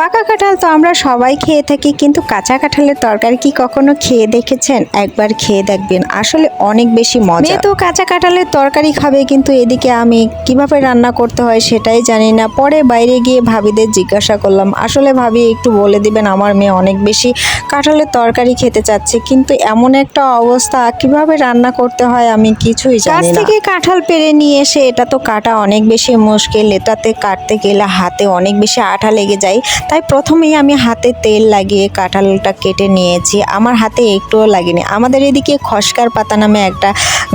পাকা কাঁঠাল তো আমরা সবাই খেয়ে থাকি কিন্তু কাঁচা কাঁঠালের তরকারি কি কখনো খেয়ে দেখেছেন? একবার খেয়ে দেখবেন আসলে অনেক বেশি মজা। তো কাঁচা কাঁঠালের তরকারি খাবে কিন্তু এদিকে আমি কীভাবে রান্না করতে হয় সেটাই জানি না। পরে বাইরে গিয়ে ভাবিদের জিজ্ঞাসা করলাম আসলে ভাবি একটু বলে দিবেন আমার মেয়ে অনেক বেশি কাঁঠালের তরকারি খেতে চাচ্ছে কিন্তু এমন একটা অবস্থা কীভাবে রান্না করতে হয় আমি কিছুই জানি গাছ না। থেকে কাঁঠাল পেরে নিয়ে এসে এটা তো কাটা অনেক বেশি মুশকিল এটাতে কাটতে গেলে হাতে অনেক বেশি আঠা লেগে যায়। তাই প্রথমেই আমি হাতে তেল লাগিয়ে কাঁঠালটা কেটে নিয়েছি। আমার হাতে একটুও লাগেনি। আমাদের এদিকে খসকার পাতা নামে একটা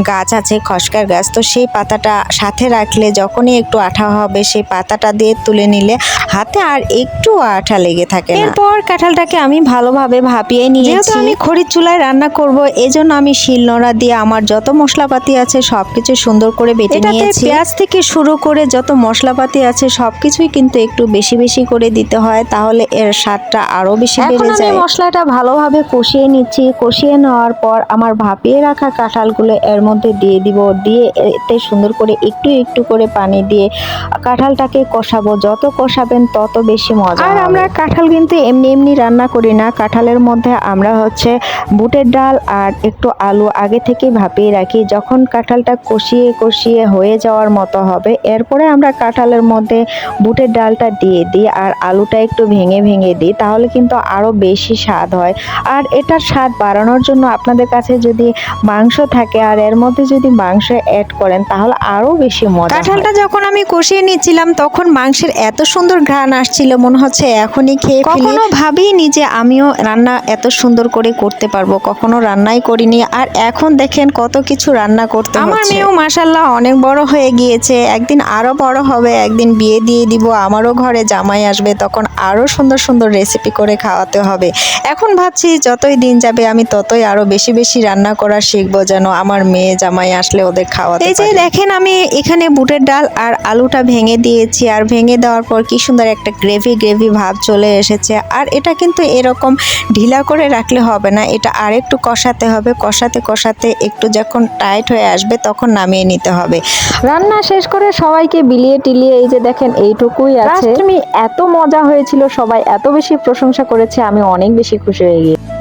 গাছ আছে খসকার গাছ তো সেই পাতাটা সাথে রাখলে যখনই একটু আঠা হবে সেই পাতাটা দিয়ে তুলে নিলে হাতে আর একটু আঠা লেগে থাকে এরপর কাঁঠালটাকে আমি ভালোভাবে ভাপিয়ে নিয়েছি। যেহেতু আমি খড়ির চুলায় রান্না করব এজন্য আমি শিলনোড়া দিয়ে আমার যত মশলাপাতি আছে সবকিছু সুন্দর করে বেটে নিয়েছি। পেঁয়াজ থেকে শুরু করে যত মশলাপাতি আছে সবকিছুই কিন্তু একটু বেশি বেশি করে দিতে হয় তাহলে এর স্বাদটা আরও বেশি বেড়ে যায়। মশলাটা ভালোভাবে কষিয়ে নিচ্ছি। কষিয়ে নেওয়ার পর আমার ভাপিয়ে রাখা কাঁঠালগুলো এর মধ্যে দিয়ে দিব দিয়ে এতে সুন্দর করে একটু একটু করে পানি দিয়ে কাঁঠালটাকে কষাবো। যত কষাবেন তত বেশি মজা আর আমরা কাঁঠাল কিন্তু এমনি এমনি রান্না করি না। কাঁঠালের মধ্যে আমরা হচ্ছে বুটের ডাল আর একটু আলু আগে থেকে ভাপিয়ে রাখি। যখন কাঁঠালটা কষিয়ে কষিয়ে হয়ে যাওয়ার মতো হবে এরপরে আমরা কাঁঠালের মধ্যে বুটের ডালটা দিয়ে দিই আর আলুটা একটু ভেঙে ভেঙে দিই তাহলে কিন্তু আরও বেশি স্বাদ হয়। আর এটার স্বাদ বাড়ানোর জন্য আপনাদের কাছে যদি মাংস থাকে আর এর মধ্যে যদি মাংস অ্যাড করেন তাহলে আরও বেশি মজা কাঁঠালটা যখন আমি কষিয়ে নিয়েছিলাম তখন মাংসের এত সুন্দর ঘ্রাণ আসছিল মনে হচ্ছে এখনই খেয়ে ফেলি। কখনো ভাবিনি যে আমিও রান্না এত সুন্দর করে করতে পারব কখনো রান্নাই করিনি। আর এখন দেখেন কত কিছু রান্না করতে আমার। মেয়েও মাসাল্লাহ অনেক বড় হয়ে গিয়েছে একদিন আরও বড় হবে একদিন বিয়ে দিয়ে দিব আমারও ঘরে জামাই আসবে তখন আরও সুন্দর সুন্দর রেসিপি করে খাওয়াতে হবে। এখন ভাবছি যতই দিন যাবে আমি ততই আরও বেশি বেশি রান্না করা শিখব যেন আমার মেয়ে জামাই আসলে ওদের খাওয়াতে এই যে দেখেন আমি এখানে বুটের ডাল আর আলুটা ভেঙে দিয়েছি আর ভেঙে দেওয়ার পর কি সুন্দর একটা গ্রেভি গ্রেভি ভাব চলে এসেছে। আর এটা কিন্তু এরকম ঢিলা করে রাখলে হবে না এটা আর একটু কষাতে হবে। কষাতে কষাতে একটু যখন টাইট হয়ে আসবে তখন নামিয়ে নিতে হবে। রান্না শেষ করে সবাইকে বিলিয়ে টিলিয়ে এই যে দেখেন এইটুকুই আছে। এত মজা হয়েছিল সবাই এত বেশি প্রশংসা করেছে আমি অনেক বেশি খুশি হয়ে গিয়ে